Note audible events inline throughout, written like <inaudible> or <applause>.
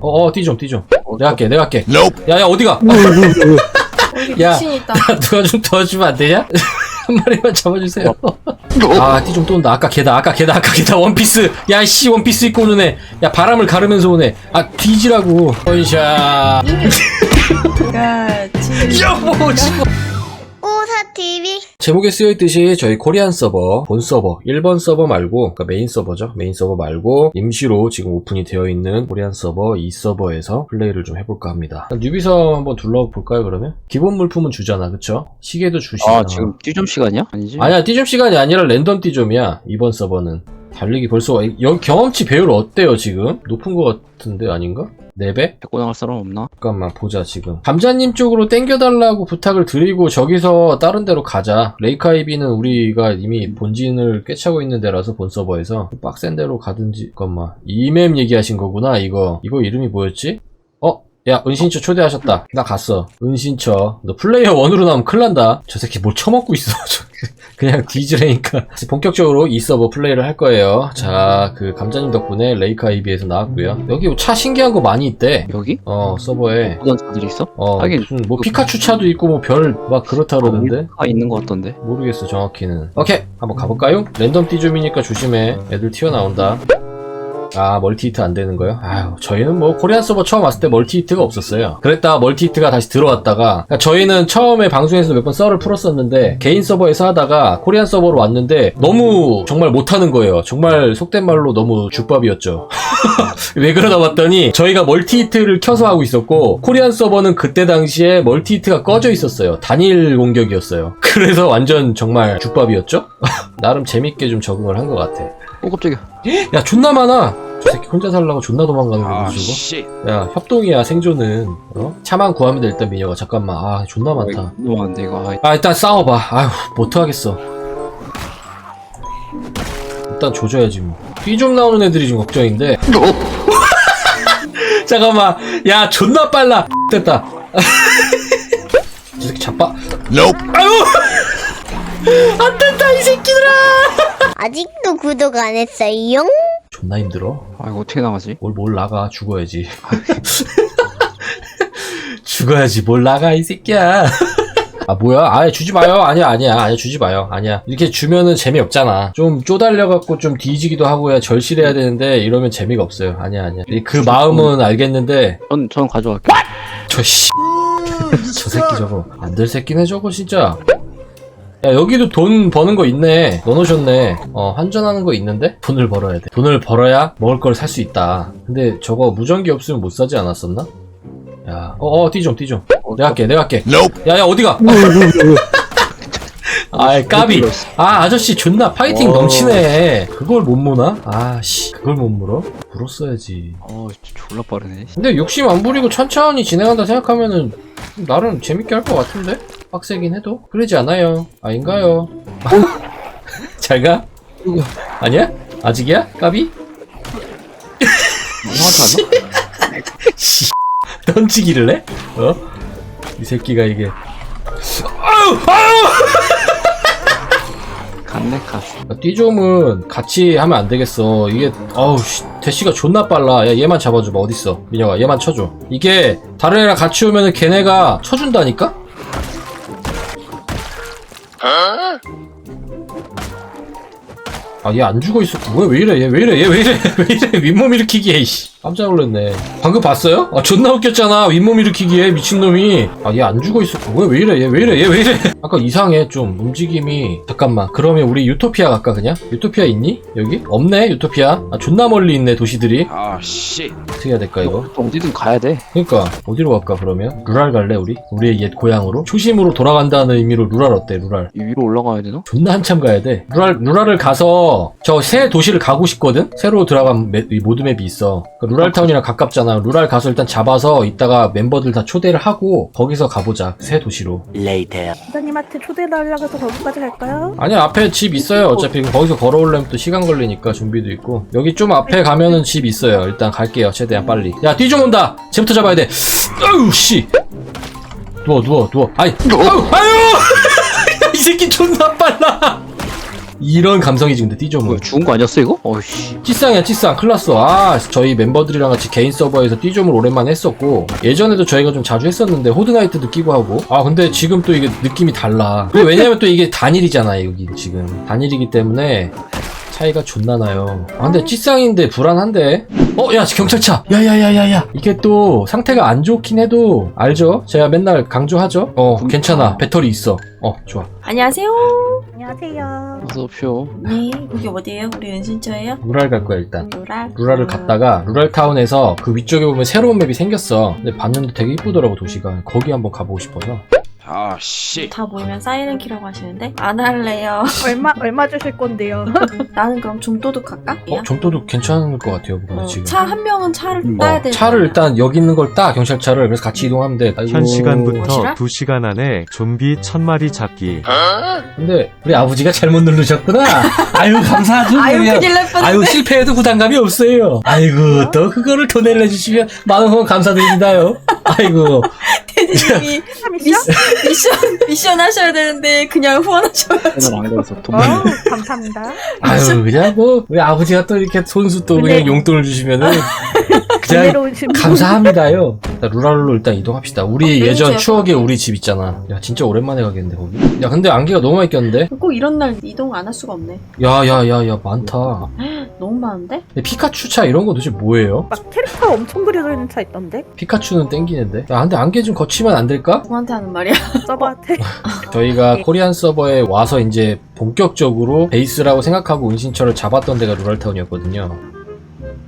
어어 뛰좀 뛰좀 내가 할게 내가 할게 야야 어디가 야. 미친 있다. 누가 좀 도와주면 안 되냐? <laughs> 한 마리만 잡아주세요. 아, 띠 좀 또 온다. 아까 걔다, 아까 걔다, 아까 걔다. 원피스. 야, 씨, 원피스 입고 오는 애. 야, 바람을 가르면서 오네. 아, 뒤지라고. 원샷. 같이. 여보, <laughs> 지금. TV 제목에 쓰여있듯이 저희 코리안 서버, 본 서버, 1번 서버 말고, 그러니까 메인 서버죠. 메인 서버 말고, 임시로 지금 오픈이 되어 있는 코리안 서버, 이 서버에서 플레이를 좀 해볼까 합니다. 뉴비섬 한번 둘러볼까요, 그러면? 기본 물품은 주잖아, 그쵸? 시계도 주시잖아. 아 지금 띠좀 시간이야? 아니지? 아니야, 띠좀 시간이 아니라 랜덤 띠좀이야, 이번 서버는. 달리기 벌써, 여기 경험치 배율 어때요, 지금? 높은 것 같은데, 아닌가? 4배? 데리고 나갈 사람 없나? 잠깐만, 보자, 지금. 감자님 쪽으로 땡겨달라고 부탁을 드리고, 저기서 다른 데로 가자. 레이카이비는 우리가 이미 본진을 꿰차고 있는 데라서, 본 서버에서. 빡센 데로 가든지, 잠깐만. 이 맵 얘기하신 거구나, 이거. 이거 이름이 뭐였지? 어? 야, 은신처 초대하셨다. 나 갔어. 은신처. 너 플레이어 원으로 나오면 큰일 난다. 저 새끼 뭘 처먹고 있어. <laughs> 저 그냥 뒤지라니까. 본격적으로 이 서버 플레이를 할 거예요. 자, 그 감자님 덕분에 레이카 이비에서 나왔고요. 여기 차 신기한 거 많이 있대. 여기? 어, 서버에. 어떤 차들이 있어? 어, 하긴. 무슨 뭐 피카츄 차도 있고 뭐 별 막 그렇다 그러는데. 아 있는 것 같던데 모르겠어, 정확히는. 오케이, 한번 가볼까요? 랜덤 띠좀이니까 조심해. 애들 튀어나온다. 아, 멀티히트 안 되는 거요? 아유, 저희는 뭐 코리안 서버 처음 왔을 때 멀티히트가 없었어요. 그랬다가 멀티히트가 다시 들어왔다가 그러니까 저희는 처음에 방송에서 몇 번 썰을 풀었었는데 개인 서버에서 하다가 코리안 서버로 왔는데 너무 정말 못하는 거예요. 정말 속된 말로 너무 죽밥이었죠. <laughs> 왜 그러다 봤더니 저희가 멀티히트를 켜서 하고 있었고 코리안 서버는 그때 당시에 멀티히트가 꺼져 있었어요. 단일 공격이었어요. 그래서 완전 정말 죽밥이었죠? <laughs> 나름 재밌게 좀 적응을 한 것 같아. 어 깜짝이야 <gasps> 야 존나 많아. 저 새끼 혼자 살라고 존나 도망가는 거 보고. 씨. 야 협동이야 생존은. 어? 차만 구하면 돼 일단 미녀가. 잠깐만. 아 존나 많다. 너무 많은데 이거. 아, 아 일단 싸워봐. 아휴 못하겠어. 일단 조져야지 뭐삐 좀 나오는 애들이 지금 걱정인데. <laughs> 잠깐만. 야 존나 빨라. 됐다. <laughs> 저 새끼 자빠 아유 안 된다 이 새끼들아! 아직도 구독 안 했어요? 존나 힘들어. 아 이거 어떻게 나가지? 뭘, 뭘 나가 죽어야지. <laughs> 죽어야지 뭘 나가 이 새끼야. 아 뭐야? 아예 주지 마요. 아니야 아니야. 아니야 주지 마요. 아니야. 이렇게 주면은 재미 없잖아. 좀 쪼달려 갖고 좀 뒤지기도 하고 야 절실해야 되는데 이러면 재미가 없어요. 아니야 아니야. 그 마음은 알겠는데. 전, 전 가져갈게 저씨. <laughs> 저 새끼 저거. 안 될 새끼네 저거 진짜 야 여기도 돈 버는 거 있네. 넣어놓으셨네. 어 환전하는 거 있는데? 돈을 벌어야 돼. 돈을 벌어야 먹을 걸 살 수 있다. 근데 저거 무전기 없으면 못 사지 않았었나? 야 어어 띠좀 띠좀. 내가 할게 내가 할게. 야야 어디가? 아이 까비. 아 아저씨 존나 파이팅 어. 넘치네. 그걸 못 모나? 아씨. 그걸 못 물어? 물었어야지. 어 진짜 졸라 빠르네. 근데 욕심 안 부리고 천천히 진행한다 생각하면은 나름 재밌게 할 것 같은데? 빡세긴 해도 그러지 않아요 아닌가요? <laughs> 잘가? 아니야? 아직이야? 까비? 이상하지 않나? 씨 던지기를 해? 어? 이 새끼가 이게 아유! 아유! 갔네 갔어 띠좀은 같이 하면 안 되겠어. 이게 어우 씨, 대시가 존나 빨라. 야 얘만 잡아줘봐 어딨어? 민혁아 얘만 쳐줘. 이게 다른 애랑 같이 오면은 걔네가 쳐준다니까? 아 얘 안 죽어. 뭐야 왜 이래? 얘 왜 이래? 얘 왜 이래? <laughs> 왜 이래? 윗몸 일으키기에 이씨. 깜짝 놀랐네. 방금 봤어요? 아 존나 웃겼잖아. 윗몸 일으키기에 미친놈이. 아 얘 안 죽어 있어. 뭐야 왜 이래? 얘 왜 이래? 얘 왜 이래? <laughs> 아까 이상해 좀 움직임이. 잠깐만. 그러면 우리 유토피아 갈까 그냥? 유토피아 있니? 여기? 없네 유토피아. 아 존나 멀리 있네 도시들이. 아 씨 어떻게 해야 될까 이거? 어디든 가야 돼 그니까 어디로 갈까 그러면? 루랄 갈래 우리? 우리의 옛 고향으로? 초심으로 돌아간다는 의미로 루랄 어때 루랄? 이 위로 올라가야 되나? 존나 한참 가야 돼. 루랄, 루랄을 가서 저 새 도시를 가고 싶거든? 새로 들어간 매- 이 모드 맵이 있어. 그 루랄타운이랑 가깝잖아. 루랄 가서 일단 잡아서 이따가 멤버들 다 초대를 하고 거기서 가보자. 새 도시로. 기사님한테 초대를 하려고 해서 거기까지 갈까요? 아니야 앞에 집 있어요. 어차피 거기서 걸어오려면 또 시간 걸리니까 준비도 있고. 여기 좀 앞에 가면은 집 있어요. 일단 갈게요. 최대한 빨리. 야 뒤 좀 온다. 쟤부터 잡아야 돼. 아유 씨. 누워 누워 누워. 아이. 아유 <laughs> 아유. 이 새끼 존나 빨라. 이런 감성이지 근데 뭐. 띠조물 죽은 거 아니었어 이거? 어이씨. 찌쌍이야 찌쌍 큰일 났어. 아 저희 멤버들이랑 같이 개인 서버에서 띠조물 오랜만에 했었고 예전에도 저희가 좀 자주 했었는데 호드나이트도 끼고 하고. 아 근데 지금 또 이게 느낌이 달라. 그리고 왜냐면 또 이게 단일이잖아 여기 지금. 단일이기 때문에 차이가 존나 나요 아 근데 찌쌍인데 불안한데 어 야 경찰차 야 야 야 야 야 이게 또 상태가 안 좋긴 해도 알죠 제가 맨날 강조하죠 어 괜찮아 배터리 있어 어 좋아 안녕하세요. 안녕하세요. 어서 오쇼 네, 여기 어디예요? 우리 은신처예요? 루랄 갈 거야 일단 루랄. 루랄을 갔다가 루랄타운에서 그 위쪽에 보면 새로운 맵이 생겼어. 근데 봤는데 되게 이쁘더라고 도시가. 거기 한번 가보고 싶어서. 아 씨 다 모이면 사이렌 키라고 하시는데 안 할래요. <laughs> 얼마 얼마 주실 건데요? <laughs> 나는 그럼 중도둑 할까? 어, 정도도 괜찮을 것 같아요. 그거 어, 지금. 차 한 명은 차를 음, 따야 어, 돼. 차를 일단 여기 있는 걸 따 경찰차를 그래서 같이 이동하면 돼. 아이고. 현 시간부터 뭐시라? 2시간 안에 좀비 1000마리 잡기. 근데 우리 아버지가 잘못 누르셨구나. 아유 감사하죠. <laughs> 아유 그냥. 큰일 날 뻔. 아유 실패해도 부담감이 없어요. 아이고 또 그거를 돈을 내주시면 많은 후원 감사드립니다요. 아이고 대리님이 참이시죠? 미션 미션 하셔야 되는데 그냥 후원하셔. 오늘 안 그래서 돈 어, 많이 감사합니다. 아유 그냥 뭐 우리 아버지가 또 이렇게 손수 또 그냥 용돈을 주시면은 <laughs> 그냥 분. 감사합니다요. 루랄로 일단 이동합시다. 우리 어, 예전 매니저야. 추억의 우리 집 있잖아. 야 진짜 오랜만에 가겠는데 거기. 야 근데 안개가 너무 많이 꼈는데. 꼭 이런 날 이동 안 할 수가 없네. 야야야야 많다. 너무 많은데? 근데 피카츄 차 이런 거 도대체 뭐예요? 막 캐릭터 엄청 그려져 있는 차 있던데? 피카츄는 땡기는데. 야 근데 안개 좀 거치면 안 될까? 누구한테 하는 말이야? <laughs> 서버한테. <laughs> 저희가 코리안 서버에 와서 이제 본격적으로 베이스라고 생각하고 은신처를 잡았던 데가 루랄타운이었거든요.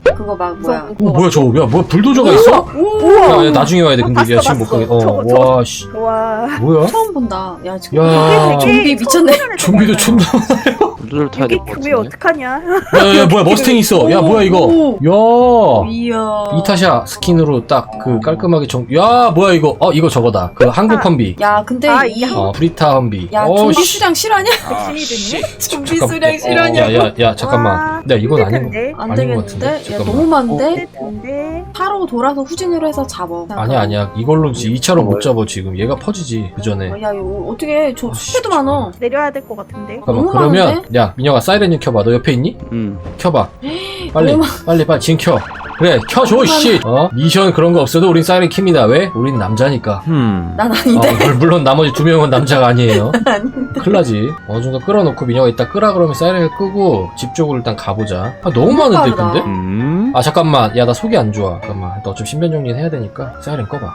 그거 막 뭐야? 오 뭐야 저거 야 뭐야 불도저가 있어? 우와. 야, 야 나중에 와야 돼. 근데 봤어, 야 지금 못 봤어. 가게. 저거, 어 저거. 와 씨. 와. 뭐야? 처음 본다. 야 지금 야 좀비 미쳤네. 좀비도 존나 이 게 물을 타야 될것 그게 같은데 어떡하냐? 야 야 뭐야 머스탱 있어. 야 뭐야 이거? 오. 야. 이야. 이타샤 스킨으로 딱 그 깔끔하게 정. 야 뭐야 이거? 어 이거 저거다. 그 한국 아. 험비. 야 근데 아, 이어 프리타 험비. 야 어, 좀비 씨. 수량 실화냐? 백신이 됐네? 좀비 잠깐- 수량 어, 실화냐? 야, 야, 야, 잠깐만. 와, 야, 이건 아닌 거. 텐데. 안 아닌 것 되겠는데? 같은데? 야 잠깐만. 너무 많은데? 텐데. 차로 돌아서 후진으로 해서 잡어. 아니야, 아니야. 이걸로 이 차로 못 잡아, 지금. 얘가 퍼지지, 그 전에. 어, 야 이거 어떻게 저 아, 숲에도 씨, 많어. 내려야 될 것 같은데. 잠깐만, 너무 그러면, 많은데? 야, 민혁아, 사이렌 좀 켜봐. 너 옆에 있니? 음 켜봐. <gasps> 빨리, 빨리, 빨리, 지금 켜. 그래, 켜줘, 씨! 어? 미션 그런 거 없어도 우린 사이렌 킵니다. 왜? 우린 남자니까. 흠. 난 어, 아닌데. 물- 물론 나머지 두 명은 남자가 아니에요. <laughs> 아닌데. 큰일 나지. 어느 정도 끌어놓고 민혁아 이따 끄라 그러면 사이렌을 끄고 집 쪽으로 일단 가보자. 아, 너무 너무 많은데, 빠르다. 근데? 음. 아 잠깐만 야 나 속이 안 좋아 잠깐만 나 어차피 신변 정리는 해야 되니까 사이렌 꺼봐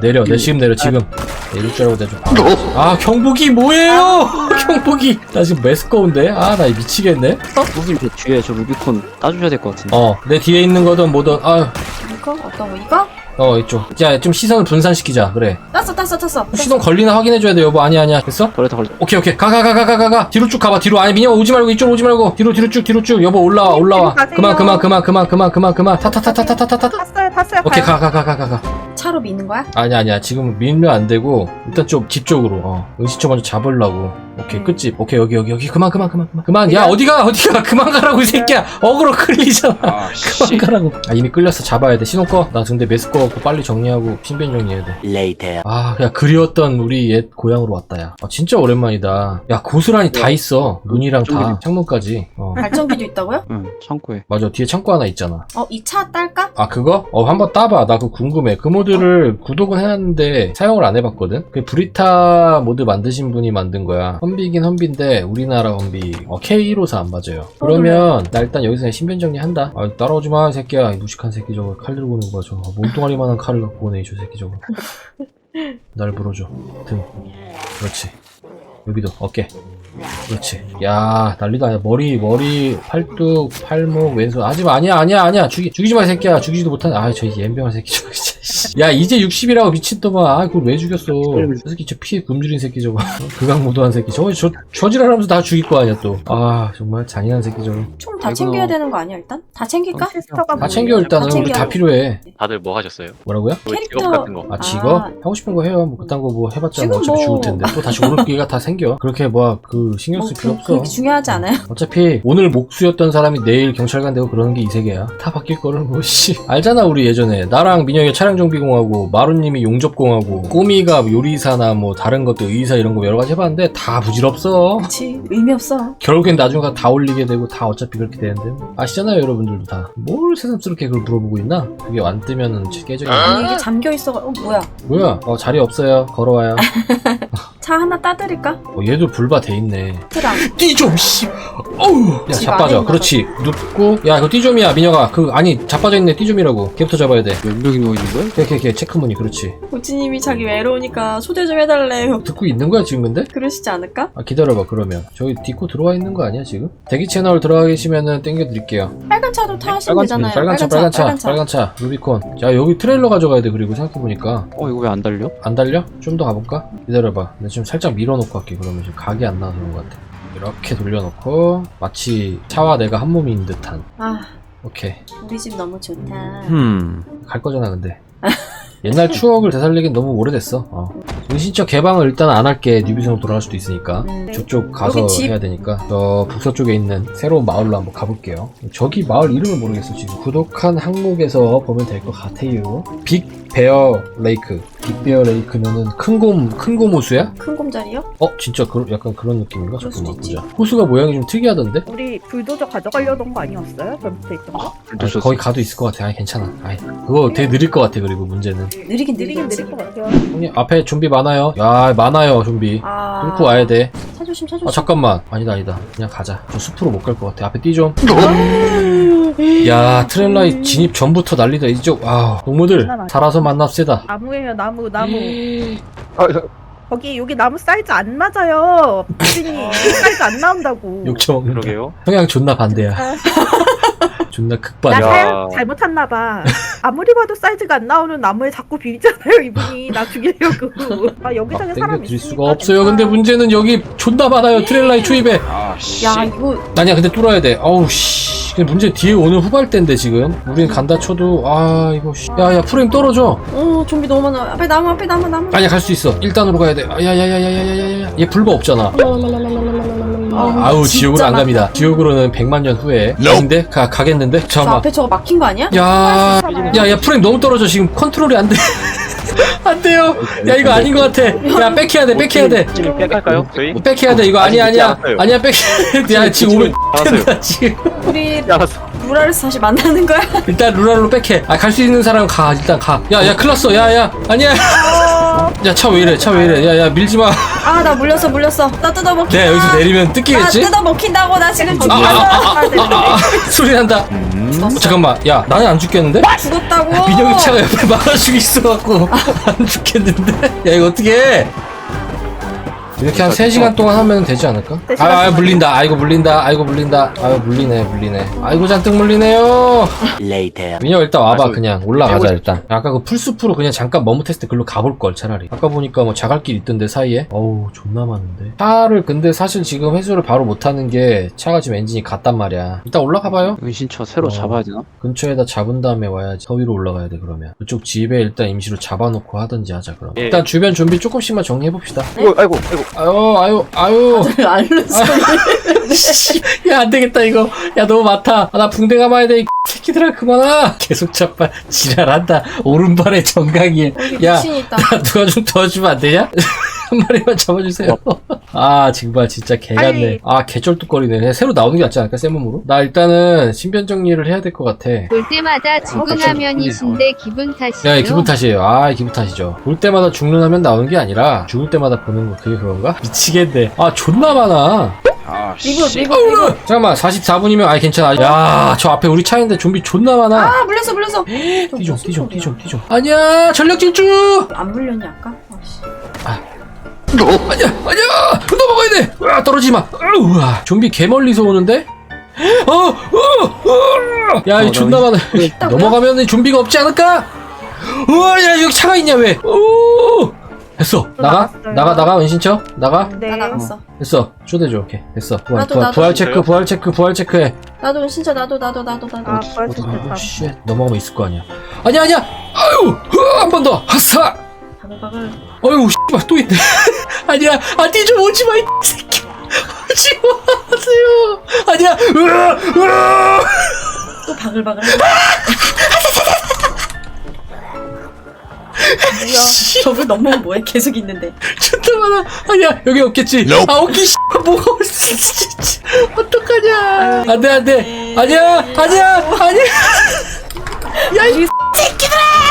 내려 내 지금 내려 지금. 내릴 줄 알고 내가 좀 봐. 아 경복이 뭐예요? <laughs> 경복이. 나 지금 메스꺼운데? 아 나 미치겠네. 무기 그 뒤에 저 루비콘 따주셔야 될 것 같은데. 어 내 뒤에 있는 거든 뭐든 아어 이거? 어떤 거 이거? 이쪽. 자좀 시선을 분산시키자. 그래. 땄어 땄어 땄어. 시동 걸리나 확인해줘야 돼 여보. 아니야 아니야. 됐어? 걸렸다 걸렸다 오케이 오케이. 가 가 가 가 가 가. 뒤로 쭉 가봐 뒤로. 아니 민영 오지 말고 이쪽으로 오지 말고. 뒤로 뒤로 쭉 뒤로 쭉. 여보 올라와 올라와. 가세요. 그만 그만 그만 그만 그만 그만 그만. 타타타타타타타 탔어요, 탔어요. 오케이 가요. 가 가 가 가 가 미는 거야? 아니 아니야 지금 밀면 안 되고 일단 좀집 쪽으로 어 은시초 먼저 잡으려고 오케이 음. 끝집. 오케이 여기 여기 여기. 그만 그만 그만 그만. 그만. 야 어디가? 어디가? <laughs> 그만 가라고 이 새끼야. 어그로 끌리잖아. <laughs> 그만 아씨. 가라고. 아 이미 끌렸어. 잡아야 돼. 신호 꺼나 근데 메스 꺼갖고 빨리 정리하고 신변 정리해야 돼아 그냥 그리웠던 우리 옛 고향으로 왔다 야. 아, 진짜 오랜만이다. 야 고스란히 다 있어. 문이랑 다. 창문까지. 어. 발전기도 있다고요? 응 창고에. 맞아. 뒤에 창고 하나 있잖아. 어 이 차 딸까? 아 그거? 어 한번 따봐. 나 그거 궁금해. 그 모드를 구독은 해놨는데 사용을 안 해봤거든? 그 브리타 모드 만드신 분이 만든 거야 험비긴 험비인데 우리나라 험비 어, K154 안 맞아요. 그러면 나 일단 여기서 그냥 신변 정리한다. 아 따라오지 마이 새끼야. 이 무식한 새끼 저거 칼 들고 오는 거야 저거 몸뚱아리만한 칼을 갖고 오네 저 새끼 저거. <laughs> 날 물어줘. 등. 그렇지. 여기도 어깨 그렇지. 야, 난리다. 야, 머리, 머리, 팔뚝, 팔목, 왼손. 하지마. 아니야, 아니야, 아니야. 죽이, 죽이지 마, 이 새끼야. 죽이지도 못한. 아, 저 옌병한 새끼. 진짜. 씨. <laughs> 야, 이제 60이라고 미친놈아. 아, 그걸 왜 죽였어. 저 새끼, 저 피해 굶주린 새끼 저거. <laughs> 극악무도한 새끼. 저거, 저, 저지랄하면서 다 죽일 거 아니야, 또. 아, 정말 잔인한 새끼 저거. 총 다. 챙겨야 되는 거 아니야 일단? 다 챙길까? 시스터가 다 챙겨, 일단은. 다 우리 다. 필요해. 다들 뭐 하셨어요? 뭐라고요? 뭐 캐릭터- 직업 같은 거. 아, 직업? 아. 하고 싶은 거 해요. 뭐, 그딴 거 뭐 해봤자 뭐 지금 어차피 뭐- 죽을 텐데. 또 다시 오를 <laughs> 기회가 다 생겨. 그렇게 뭐, 그, 신경 뭐쓸 필요 그, 없어. 그렇게 중요하지 않아요? 어차피 오늘 목수였던 사람이 내일 경찰관 되고 그러는 게 이 세계야. 다 바뀔 거를 뭐 씨. 알잖아 우리 예전에. 나랑 민영이 차량 차량정비공하고 마루님이 용접공하고 꾸미가 요리사나 뭐 다른 것도 의사 이런 거 여러 가지 해봤는데 다 부질없어. 그치 의미 없어. 결국엔 나중에 다 올리게 되고 다 어차피 그렇게 되는데. 아시잖아요 여러분들도 다. 뭘 새삼스럽게 그걸 물어보고 있나? 그게 안 뜨면은 깨져 아니 이게 잠겨 있어 어 뭐야? 뭐야? 어 자리 없어요. 걸어와요 <laughs> 차 하나 따드릴까? 어, 얘도 불바 돼 있네 트랑 띠좀 씨. 어우. 야, 집 자빠져. 안에 그렇지. 눕고. 야, 이거 띠좀이야, 민혁아. 그 아니, 자빠져 있네. 띠좀이라고. 걔부터 잡아야 돼. 몇 명이 누워 있는 거야? 걔, 걔, 걔 체크무늬. 그렇지. 고치님이 자기 외로우니까 초대 좀 해달래요 듣고 있는 거야, 지금 근데? 그러시지 않을까? 아, 기다려봐, 그러면. 저기 딛고 들어와 있는 거 아니야, 지금? 대기 채널 들어가 계시면은 땡겨 드릴게요. 빨간 차도 타시면 빨간, 되잖아요 빨간 차, 빨간 차, 빨간 차. 루비콘. 자, 여기 트레일러 가져가야 돼, 그리고 생각해 보니까. 어 이거 왜 안 달려? 안 달려? 좀 더 가볼까? 기다려봐. 나 지금 살짝 밀어놓고 할게, 그러면 지금 각이 안 나와서 그런 것 같아. 이렇게 돌려놓고, 마치 차와 내가 한 몸인 듯한. 아 오케이. 우리 집 너무 좋다 음. 갈 거잖아 근데 옛날 추억을 되살리긴 너무 오래됐어 어. 은신처 개방을 일단 안 할게 뉴비선으로 돌아갈 수도 있으니까 음. 저쪽 가서 여기 집. 해야 되니까 저 북서쪽에 있는 새로운 마을로 한번 가볼게요 저기 마을 이름을 모르겠어 지금 구독한 항목에서 보면 될 것 같아요 빅 베어 레이크 빅베어 레이크면은 큰곰 큰곰 호수야? 큰 곰자리요? 어 진짜 그, 약간 그런 느낌인가? 그럴 잠깐만 수도 있지. 보자 호수가 모양이 좀 특이하던데? 우리 불도저 가져가려던 거 아니었어요? 전부터 있던 거? 아니, 거기 가도 있을 것 같아 아니 괜찮아 아이, 그거 되게 느릴 것 같아 그리고 문제는 느리긴 느리긴 느리겠지 느릴 것 같아요. 형님 앞에 좀비 많아요. 야 많아요 좀비. 아 뚫고 와야 돼. 차 조심 차아 조심 잠깐만. 아니다 아니다. 그냥 가자. 저 숲으로 못 갈 것 같아. 앞에 띠 좀. 야 트렐라이 진입 전부터 난리다 이쪽. 아 동무들 살아서 만납시다. 나무예요 나무 나무. 거기 여기 나무 사이즈 안 맞아요. 부진이 사이즈 안 나온다고. 욕처먹는다. 그러게요. 성향 존나 반대야. <laughs> <laughs> 존나 나 극반. 야. 잘못했나 봐. 아무리 봐도 사이즈가 안 나오는 나무에 자꾸 비비잖아요 이분이 나 죽이려고. 아 여기저기 사람 있을 수가 없어요. 근데 괜찮아. 문제는 여기 존나 많아요. 트레일라이 초입에. 아, 씨. 야 이거 아니야 근데 뚫어야 돼 아우 씨 근데 문제 뒤에 오는 후발대인데 지금 우린 간다 쳐도 아 이거 씨. 야야 프레임 떨어져 어 좀비 너무 많아 앞에 나무 앞에 나무 나무 아니야 갈 수 있어 일단으로 가야 돼 아, 야야야야야야야 얘 불법 없잖아 어, 아우 진짜 지옥으로 안 많다. 갑니다 지옥으로는 100만 년 후에 아닌데? 가, 가겠는데? 저 잠깐만 앞에 저거 막힌 거 아니야? 야, 괜찮아요. 야, 야, 프레임 너무 떨어져. 지금 컨트롤이 안 돼. <laughs> 안 돼요. 야, 이거 아닌 것 같아. 야, 백해야 돼, 백해야 돼. 지금 빽할까요? 저희? 백해야 돼. 이거 아니, 아니야. 않았어요. 아니야, 백해야 돼. 야, 지금 오면. 된다, <laughs> <laughs> 지금. 우리 알았어. 루라르스 다시 만나는 거야? 일단 루라로 백해. 아, 갈 수 있는 사람 가. 일단 가. 야, 야, 큰일 났어. 야, 야. 아니야. 야, 차 왜 이래? 차 왜 이래? 야, 야, 밀지 마. 아 나 물렸어 물렸어 나 뜯어 먹힌다 내가 여기서 내리면 나 뜯기겠지? 뜯어 먹힌다고 나 지금 아, 아, 죽였어 아, 아, 아, 아, 소리 난다. 어, 잠깐만. 야, 나는 안 죽겠는데? 죽었다고 민혁이 차가 옆에 막아주고 있어갖고 <laughs> 안 죽겠는데? 야 이거 어떻게 해? 이렇게 한 3시간 동안 하면 되지 않을까? 네 아, 아 시간 물린다. 아이고 물린다. 아이고 물린다. 아이고 물리네 물리네. 아이고 잔뜩 물리네요. 민혁 일단 와봐 아, 저- 그냥. 올라가자. 일단. 아까 그 풀숲으로 그냥 잠깐 머뭇했을 때 글로 가볼걸 차라리. 아까 보니까 뭐 자갈길 있던데 사이에? 어우 존나 많은데. 차를 근데 사실 지금 회수를 바로 못하는 게 차가 지금 엔진이 갔단 말이야. 일단 올라가봐요. 은신처 새로 어. 잡아야 되나? 근처에다 잡은 다음에 와야지. 더 위로 올라가야 돼 그러면. 그쪽 집에 일단 임시로 잡아놓고 하든지 하자 그럼. 예. 일단 주변 좀비 조금씩만 정리해봅시다. 이거, 아이고, 아이고. 아유 아유 아유. 알른 소리. 야 안되겠다 이거. 야 너무 많다. 아, 나 붕대 감아야 돼이 <laughs> 새끼들아 그만아. 계속 잡아 지랄한다. 오른발에 정강이 여기 야 누가 좀 도와주면 안 되냐? 한 마리만 잡아주세요. 아, 정말 진짜 개 같네. 아니. 아, 개쩔뚝거리네. 새로 나오는 게 낫지 않을까, 새 몸으로? 나 일단은 신변 정리를 해야 될 것 같아. 볼 때마다 죽은 화면이신데 기분 탓이에요. 야, 기분 탓이에요. 아, 기분 탓이죠. 볼 때마다 죽는 하면 나오는 게 아니라 죽을 때마다 보는 거 그게 그런가? 미치겠네. 아, 존나 많아. 아, 리브 씨. 리브 리브 잠깐만, 44분이면 아이 괜찮아. 야, 저 앞에 우리 차인데 좀비 존나 많아. 아 물렸어 물렸어 뛰좀, 뛰좀, 뛰좀, 뛰좀. 아니야, 전력 질주. 안 물렸냐 아까? 아씨 아 니야, 아니야, 넘어가야 돼. 아, 떨어지지 마. 우와, 좀비 개 멀리서 오는데? 어, 어, 어. 야, 이 어, 존나 많아. 넘어가면 좀비가 없지 않을까? 우와, 야, 여기 차가 있냐 왜? 오, 됐어. 나가, 나갔어요. 나가, 나가, 은신처, 나가. 네. 나 나갔어 됐어. 초대줘. 오케이, 됐어. 부활, 나도, 부활, 나도. 부활 체크, 부활 체크, 부활 체크해. 나도 진짜 나도 나도 나도 나도 아 벌써 오, 됐다. 쉣, 넘어가면 있을 거 아니야. 아니야, 아니야. 아유, 한 번 더. 하사. 바글바글 어휴, 씨발, 또 있네. <laughs> 아니야, 아니, 좀 오지 마, 이 새끼. 오지 마세요. 아니야, 으아, 으아. 또 바글바글 뭐야? 저거 너무 뭐해 계속 있는데 많아. 아니야, 여기 없겠지. 아, 없기, 씨. 뭐가 진짜. 어떡하냐. 안 돼, 안 돼. 아니야, 아니야, 아니야. 야, 이 새끼들아!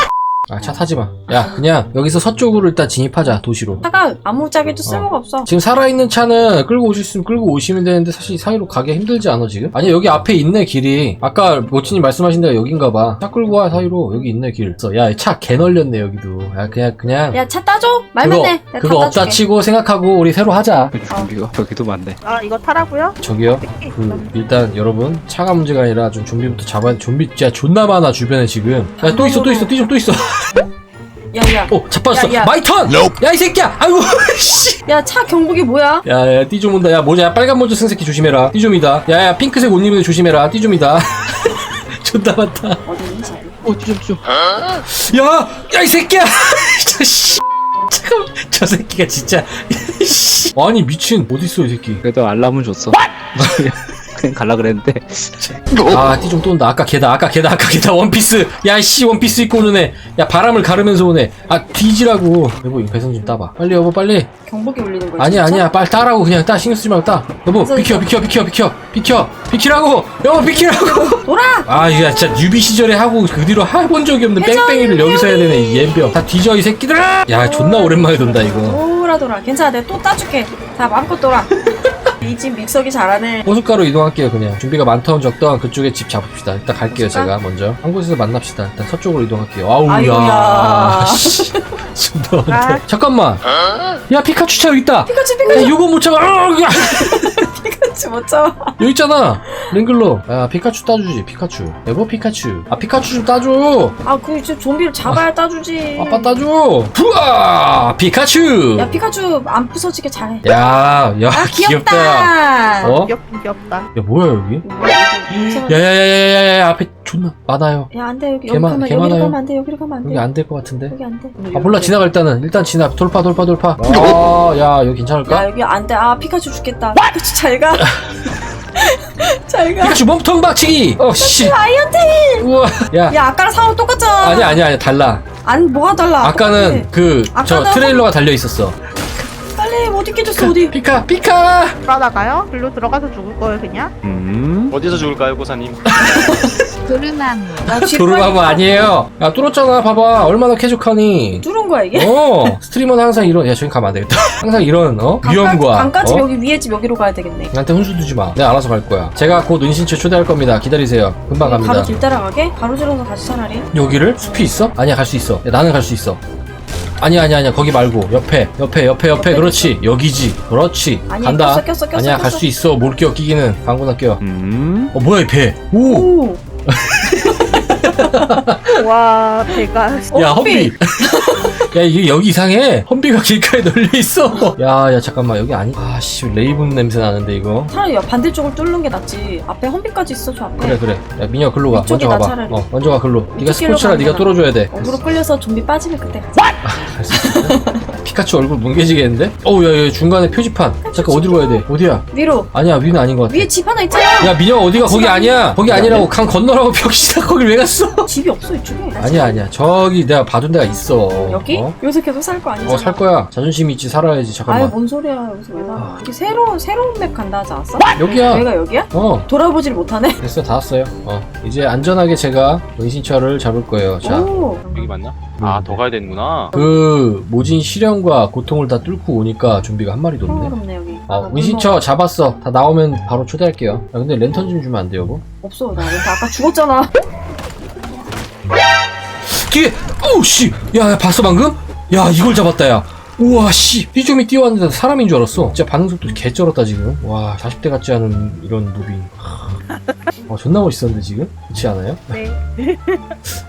아, 차 타지 마. 야, 그냥 여기서 서쪽으로 일단 진입하자, 도시로. 차가 아무짝에도 쓸모가 없어. 지금 살아있는 차는 끌고 오실 수 있으면 끌고 오시면 되는데 사실 이 사이로 가기 힘들지 않아 지금? 아니 여기 앞에 있네 길이. 아까 모치님 말씀하신 데가 여긴가 봐 차 끌고 와 사이로. 여기 있네 길 야차 개 널렸네 여기도. 야 그냥 그냥. 야 차 따줘. 말만 그거 해. 내가 그거 다 없다 따줄게. 치고 생각하고 우리 새로 하자. 좀비가 <laughs> 여기도 많네. 아 이거 타라고요? 저기요. 그 일단 여러분 차가 문제가 아니라 좀 좀비부터 잡아야 돼 좀비 진짜 존나 많아 주변에 지금. 야 또 있어 또 있어 띠좀또 있어 야야. 어 자빠졌어. 야, 야. 마이 턴야 이 새끼야. 아이고 <laughs> 씨. 야 차 경복이 뭐야? 야 야 띠좀 온다. 야 모자 빨간 모자 쓴 새끼 조심해라. 띠좀이다. 야 야 핑크색 옷 입는 애 조심해라. 띠좀이다. <laughs> 존나 많다. 어디 있니 차 어, 좀, 좀. 야 야 이 새끼야. <laughs> 저 씨. 잠깐 저 새끼가 진짜. 씨. 아니 미친. 어딨어 이 새끼? 그래도 알람은 줬어. 그냥 <laughs> 갈라 그랬는데. 아 띠 좀 또 온다. 아까 걔다 아까 걔다 아까 걔다. 원피스. 야 씨 원피스 입고 오는 애 야 바람을 가르면서 오네. 아 뒤지라고. 여보 이 배선 좀 따봐. 빨리 여보 빨리. 경복이 울리는 거야 아니야 진짜? 아니야. 빨리 따라고 그냥. 따 신경 쓰지 말고 따. 여보 비켜 비켜 비켜 비켜. 비켜. 비키라고. 여보 비키라고. 돌아! 아, 야, 진짜 뉴비 시절에 하고 그 뒤로 해본 적이 없는 뺑뺑이를 여기서 해야 되네, 이 옌병. 다 뒤져, 이 새끼들아! 야, 존나 오랜만에 돈다, 이거. 돌아 돌아. 괜찮아. 내가 또 따줄게. 자 마음껏 돌아 이 집 믹서기 잘하네 호숫가로 이동할게요, 그냥. 준비가 많던 적던 그쪽에 집 잡읍시다. 일단 갈게요, 호숫가? 제가 먼저. 한 곳에서 만납시다. 일단 서쪽으로 이동할게요. 아우, 아이고야. 야. <laughs> 씨. 존나 많다. 잠깐만. 야, 피카츄 차 여기 있다. 피카츄 야, 피카츄 요거 못 잡아. 아, 야. <laughs> 피카츄 못 잡아 여기 있잖아. 랭글로. 야, 피카츄 따주지, 피카츄. 여보, 피카츄. 아, 피카츄 좀 따줘. 아그 이제 좀비를 잡아야 따주지 아빠 따줘. 부아! 피카츄! 야 피카츄 안 부서지게 잘해 야, 야, 아 귀엽다. 귀엽다 어? 귀엽긴 귀엽다. 야, 뭐야, 여기? 야 야야야야야야 앞에 존나 많아요. 안돼 여기 개만- 여기 가면 개만아요. 여기로 가면 안돼 여기로 가면 안돼 여기 안 될 것 같은데. 여기 안돼 아 몰라 지나가 일단은 일단 지나 돌파 돌파 돌파. 아야 여기 야 괜찮을까? 여기 안돼 아 피카츄 죽겠다 피카츄 잘 가 <laughs> 잘 가 피카츄 몸통 박치기. 어씨. 아이언테일 우와. 야. 야 아까랑 상황 똑같잖아 아니야 아니야 아니야 달라. 안 뭐가 달라 아까는 그 저 아까는 트레일러가 달려 있었어. 어디 깨졌어 어디 피카 피카. 돌아나가요? 글로 들어가서 죽을 거예요 그냥? 음. 어디서 죽을까요, 고사님? 도르마무 나 도르마무 빨리 아니에요. 야 뚫었잖아 봐봐 얼마나 쾌적하니. 뚫은 거야 이게 어 스트리머는 항상 이런 야 저기 가면 안 되겠다. <laughs> 항상 이런 어 위험과 강까지 어? 여기 위에 집 여기로 가야 되겠네 나한테 훈수 두지 마. 내가 알아서 갈 거야. 제가 곧 은신처 초대할 겁니다. 기다리세요. 금방 갑니다. 바로 길 따라가게? 가로질러서 가지 차라리 여기를? 숲이 있어? 아니야 갈 수 있어. 야, 나는 갈 수 있어. 아니야 아니야 아니야 거기 말고 옆에 옆에 옆에 옆에 옆에 그렇지 여기지 그렇지 아니, 간다 꼈어, 꼈어, 꼈어, 아니야 갈 꼈어. 수 있어 뭘껴 끼기는 방구나 껴. 음. 어 뭐야 이 배? 오. 오 <laughs> 와 배가 어, 헛비. 험비. <laughs> 야 이게 여기 이상해. 험비가 길가에 널려 있어. 야야 잠깐만 여기 아니. 아씨 레이븐 냄새 나는데 이거. 차라리 옆 반대쪽을 뚫는 게 낫지 앞에 험비까지 있어 저 앞에 그래 그래. 야 민혁 글로 가. 먼저 이쪽이다, 가봐. 차라리. 어 먼저 가 글로. 네가 이쪽 길로 스포츠라 네가 뚫어줘야 돼. 어그로 끌려서 좀비 빠지면 그때 가자 갈수 있어. <laughs> 피카츄 얼굴 뭉개지겠는데? 어우 야, 야 중간에 표지판. 잠깐 어디로 가야 돼? 어디야? 위로 아니야 위는 아닌 것 같아. 위에 집 하나 있잖아 야 민혁 어디가 거기 아니야 거기 아니라고 강 건너라고 <laughs> 벽시다 거길 왜 갔어 집이 없어 이쪽에 아니야 아니야 저기 내가 봐둔 데가 있어 여기? 어? 여기서 계속 살 거 아니잖아. 어 살 거야. 자존심 있지 살아야지 잠깐만. 뭔 소리야 여기서 왜 아. 나 이게 새로운 새로운 맵 간다 하지 않았어? 여기야. 여기가 여기야? 어. 돌아보질 못하네? 됐어 다 왔어요. 어. 이제 안전하게 제가 은신처를 잡을 거예요. 오. 여기 맞나? 아, 더 가야 되는구나. 자그 모진 시련과 고통을 다 뚫고 오니까 좀비가 한 마리도 없네. 흥미롭네 여기. 어 아, 은신처 잡았어. 다 나오면 바로 초대할게요. 야 근데 랜턴 좀 주면 안 돼요 뭐? 없어. 나 아까 죽었잖아 뒤에 오씨. 야, 야 봤어 방금? 야 이걸 잡았다 야. 우와 씨. 삐좀이 뛰어왔는데 사람인 줄 알았어. 진짜 반응 속도 개쩔었다 지금. 와 40대 같지 않은 이런 무빙 와 존나 멋있었는데 지금? 그렇지 않아요? 네. <laughs>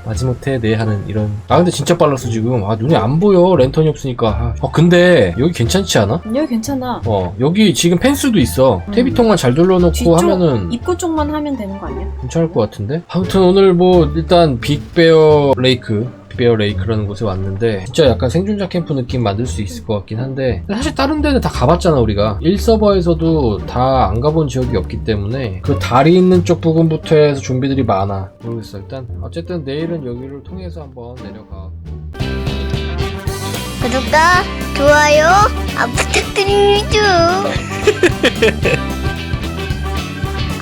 마지못해 내 하는 이런 아 근데 진짜 빨랐어 지금 아 눈이 안 보여 랜턴이 없으니까 아. 어 근데 여기 괜찮지 않아? 여기 괜찮아 어 여기 지금 펜스도 있어 음. 퇴비통만 잘 둘러놓고 뒤쪽 하면은 입구 쪽만 하면 되는 거 아니야? 괜찮을 것 같은데? 아무튼 오늘 뭐 일단 빅베어 레이크 빅베어 레이크라는 곳에 왔는데 진짜 약간 생존자 캠프 느낌 만들 수 있을 것 같긴 한데 사실 다른 데는 다 가봤잖아 우리가 1서버에서도 다 안 가본 지역이 없기 때문에 그 다리 있는 쪽 부분부터 해서 좀비들이 많아 모르겠어 일단 어쨌든 내일은 여기를 통해서 한번 내려가 구독과 좋아요 아, 부탁드립니다.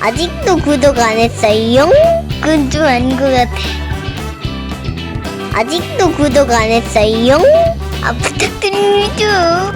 <laughs> 아직도 구독 안 했어요? 그건 좀 아닌 것 같아. 아직도 구독 안 했어요? 아, 부탁드립니다.